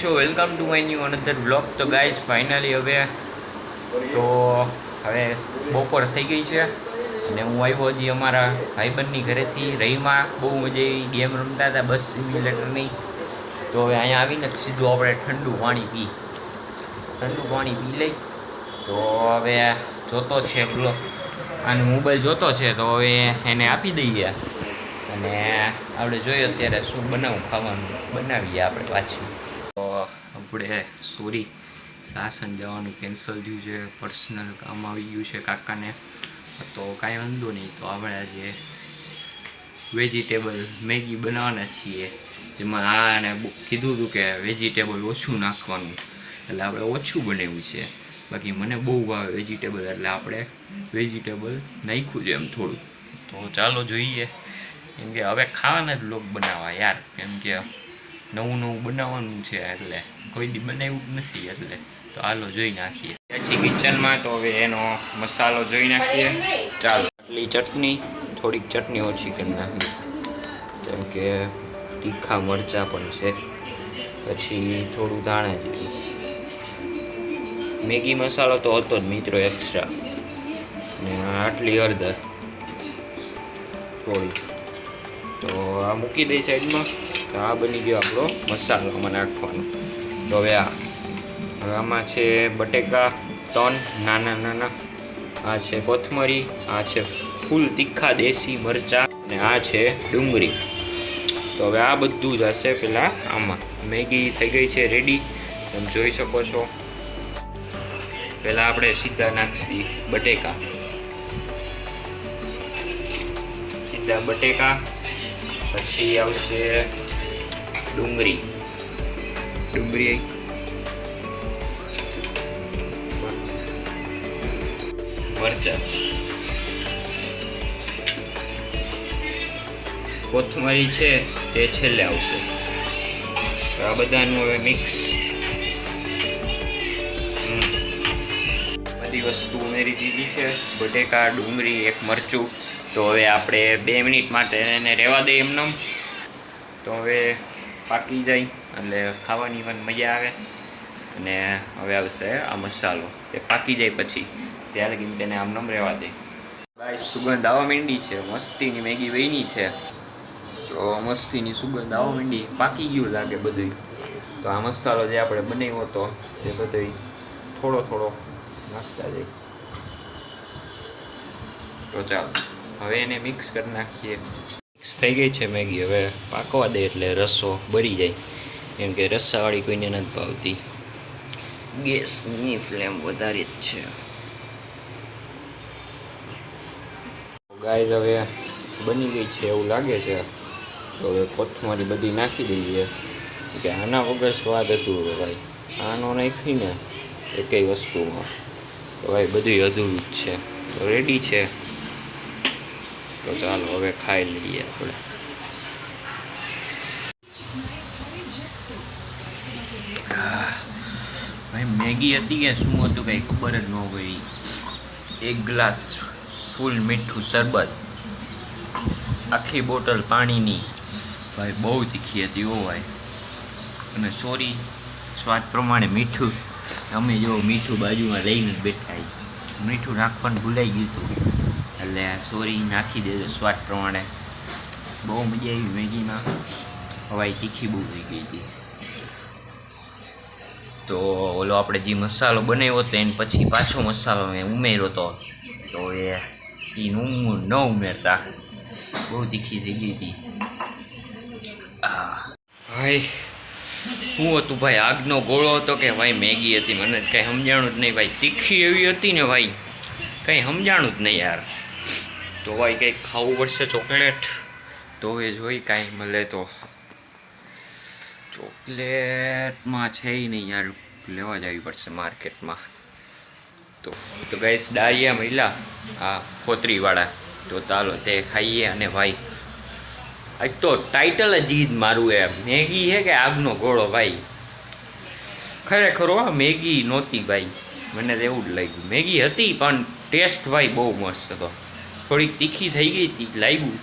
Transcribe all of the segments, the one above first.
છો? Welcome to my new another blog તો guys finally હવે તો હવે બપોર થઈ ગઈ છે અને હું આવ્યો હજી અમારા ભાઈબંધની ઘરેથી. રહીમાં બહુ મજા આવી ગેમ રમતા હતા, બસ સિમ્યુલેટરની તો હવે અહીંયા આવીને સીધું આપણે ઠંડુ પાણી પી. ઠંડુ પાણી પી લઈ. તો હવે જોતો છે બ્લોગ અને મોબાઈલ જોતો છે, તો હવે એને આપી દઈએ. અને આપણે જોઈએ અત્યારે શું બનાવું ખાવાનું. બનાવીએ આપણે પાછું. આપણે સોરી સાસન જવાનું કેન્સલ થયું છે પર્સનલ કામ આવી ગયું છે કાકાને. તો કાંઈ વાંધો નહીં, તો આપણે આજે વેજીટેબલ મેગી બનાવવાના છીએ. જેમાં આને કીધું હતું કે વેજીટેબલ ઓછું નાખવાનું. એટલે આપણે ઓછું બનાવ્યું છે. બાકી મને બહુ ભાવે વેજીટેબલ એટલે આપણે વેજીટેબલ નાખ્યું છે એમ થોડું. તો ચાલો જોઈએ. કેમ કે હવે ખાવાના જ લોક બનાવવા યાર. કેમ કે નવું નવું બનાવવાનું છે એટલે કોઈ દી બનાવ્યું નથી એટલે તો હાલો જોઈ નાખીએ. પછી કિચનમાં તો હવે એનો મસાલો જોઈ નાખીએ. ચાલો. આટલી ચટણી, થોડીક ચટણી ઓછી કરી નાખીએ. જેમ કે તીખા મરચાં પણ છે. પછી થોડું ધાણા જેવું મેગી મસાલો તો હતો જ મિત્રો એક્સ્ટ્રા આટલી હળદર. થોડી. તો આ મૂકી દઈ સાઈડમાં તો આ બની ગયો આપણો મસાલો આમાં નાખવાનો. તો હવે આ, હવે આમાં છે બટેકા ત્રણ નાના નાના, આ છે કોથમરી, આ છે ફૂલ તીખા દેશી મરચાં અને આ છે ડુંગળી. તો હવે આ બધું જ હશે પેલા આમાં. મેગી થઈ ગઈ છે રેડી તમે જોઈ શકો છો. પહેલાં આપણે સીધા નાખશી બટેકા. સીધા બટેકા. પછી આવશે ડુંગળી ડુંગળી મરચા કોથમરી છે તે છેલ્લે આવશે. આ બધાનું હવે મિક્સ બધી વસ્તુ ઉમેરી દીધી છે. બટેકા ડુંગળી એક મરચું. તો હવે આપણે બે મિનિટ માટે એને રહેવા દઈએ એમને તો હવે પાકી જાય, એટલે ખાવાની પણ મજા આવે. અને હવે આવશે આ મસાલો, તે પાકી જાય પછી. ત્યારે લગીને તેને આમ નમ રહેવા દે. ભાઈ સુગંધ આવવા માંડી છે. મસ્તીની મેગી વહીની છે. તો મસ્તીની સુગંધ આવવા માંડી. પાકી ગયું લાગે બધું તો આ મસાલો જે આપણે બનાવ્યો હતો, તે બધું થોડો થોડો નાખતા જાય તો ચાલો, હવે એને મિક્સ કરી નાખીએ. થઈ ગઈ છે મેગી. હવે પાકવા દે એટલે રસો બળી જાય. કેમ કે રસ્સાવાળી કોઈને નથી ભાવતી. ગેસની ફ્લેમ વધારે જ છે. ગાય હવે બની ગઈ છે એવું લાગે છે. તો હવે કોથમરી બધી નાખી દઈએ. કે આના વગર સ્વાદ હવે ભાઈ આનો નાખીને એકેય વસ્તુમાં. તો ભાઈ બધું અધૂરું જ છે. રેડી છે. તો ચાલો હવે ખાઈ લઈએ આપણે. મેગી હતી કે શું હતું કંઈ ખબર જ ન ગઈ એક ગ્લાસ ફૂલ મીઠું શરબત. આખી બોટલ પાણીની. ભાઈ, બહુ તીખી હતી ઓ ભાઈ. અને સોરી, સ્વાદ પ્રમાણે મીઠું. અમે જો મીઠું બાજુમાં લઈને બેઠા. મીઠું નાખવાનું ભૂલાઈ ગયું હતું. એટલે સોરી નાખી દેજો સ્વાદ પ્રમાણે. બહુ મજા આવી મેગીમાં. હવાઈ તીખી બહુ થઈ ગઈ હતી. તો ઓલો આપણે જે મસાલો બનાવ્યો હતો એને પછી પાછો મસાલો મેં ઉમેર્યો હતો. તો એ એ ન ઉમેરતા. બહુ તીખી થઈ ગઈ હતી. ભાઈ હું હતું ભાઈ? આગનો ગોળો હતો કે ભાઈ મેગી હતી? મને કંઈ સમજાણું જ નહીં ભાઈ. તીખી એવી હતી ને ભાઈ? કંઈ સમજાણું જ નહીં યાર. તો ભાઈ કંઈક ખાવું પડશે ચોકલેટ. તો એ જોઈ કાંઈ મળે તો. ચોકલેટમાં છે નહીં યાર, લેવા જવી પડશે માર્કેટમાં. તો તો ગઈશ ડાળિયા મહિલા આ ખોતરીવાળા. તો ચાલો તે ખાઈએ અને ભાઈ. આજ તો ટાઇટલ જ ઈ જ મારું એ મેગી છે કે આગનો ઘોડો ભાઈ? ખરેખર હા, મેગી નહોતી ભાઈ. મને તો એવું જ લાગ્યું. મેગી હતી પણ ટેસ્ટ ભાઈ બહુ મસ્ત હતો. થોડીક તીખી થઈ ગઈ હતી લાગ્યું.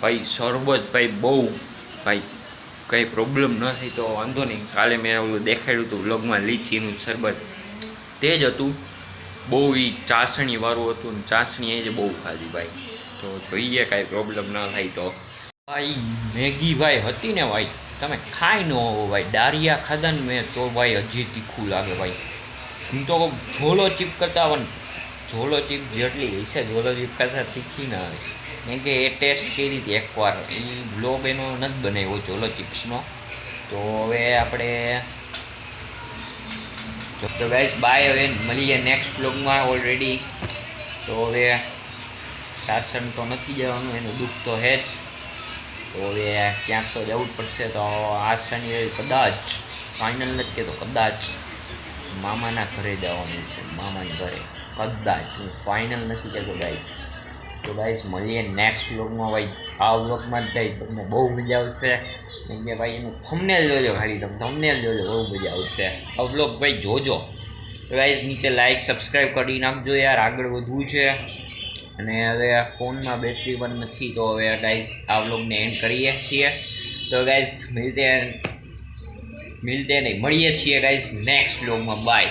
ભાઈ શરબત ભાઈ બહુ. ભાઈ, કંઈ પ્રોબ્લેમ ન થઈ તો વાંધો નહીં. કાલે મેં ઓલું દેખાડ્યું હતું વ્લોગમાં લીચીનું શરબત. તે જ હતું. બહુ એ ચાસણીવાળું હતું ને ચાસણી એ જ બહુ ખાધી ભાઈ. તો જોઈએ કાંઈ પ્રોબ્લેમ ન થાય તો. ભાઈ મેગી ભાઈ હતી ને ભાઈ, તમે ખાઈ ન હોવો ભાઈ. ડારિયા ખાધા ને મેં, તો ભાઈ હજી તીખું લાગે ભાઈ. હું તો ઝોલો ચીપ કરતા પણ ઝોલો ચીપ જેટલી હશે ઝોલો ચીપ કરતાં તીખી ના આવે કેમ કે એ ટેસ્ટ કરી હતી એકવાર. એ બ્લોગ એનો નથી બનાવ્યો ઝોલો ચિપ્સનો તો હવે આપણે તો તો ગાઈસ બાય હવે મળીએ નેક્સ્ટ બ્લોગમાં ઓલરેડી તો હવે શાસન તો નથી જવાનું, એનું દુઃખ તો હે જ. તો હવે ક્યાંક તો જવું જ પડશે, તો આ શનિવારે કદાચ. ફાઇનલ નથી કહેતો, કદાચ. મામાના ઘરે જવાનું છે, મામાના ઘરે. કદાચ, હું ફાઇનલ નથી કહેતો ગાઈસ તો ગાઈઝ મળીએ નેક્સ્ટ વ્લોગમાં ભાઈ. આ વ્લોગમાં જ, ભાઈ, તમને બહુ મજા આવશે. કેમ કે, ભાઈ, એનું થમનેલ જોજો ખાલી, તમે થંબનેલ જોજો, બહુ મજા આવશે. આ વ્લોગ ભાઈ, જોજો. તો ગાઈઝ નીચે લાઈક સબસ્ક્રાઈબ કરી નાખજો યાર, આગળ વધવું છે. અને હવે ફોનમાં બેટરી પણ નથી, તો હવે ગાઈસ આ વ્લોગને એન્ડ કરીએ છીએ. તો ગાઈસ મિલતે મિલતે નહીં, મળીએ છીએ ગાઈસ નેક્સ્ટ વ્લોગમાં બાય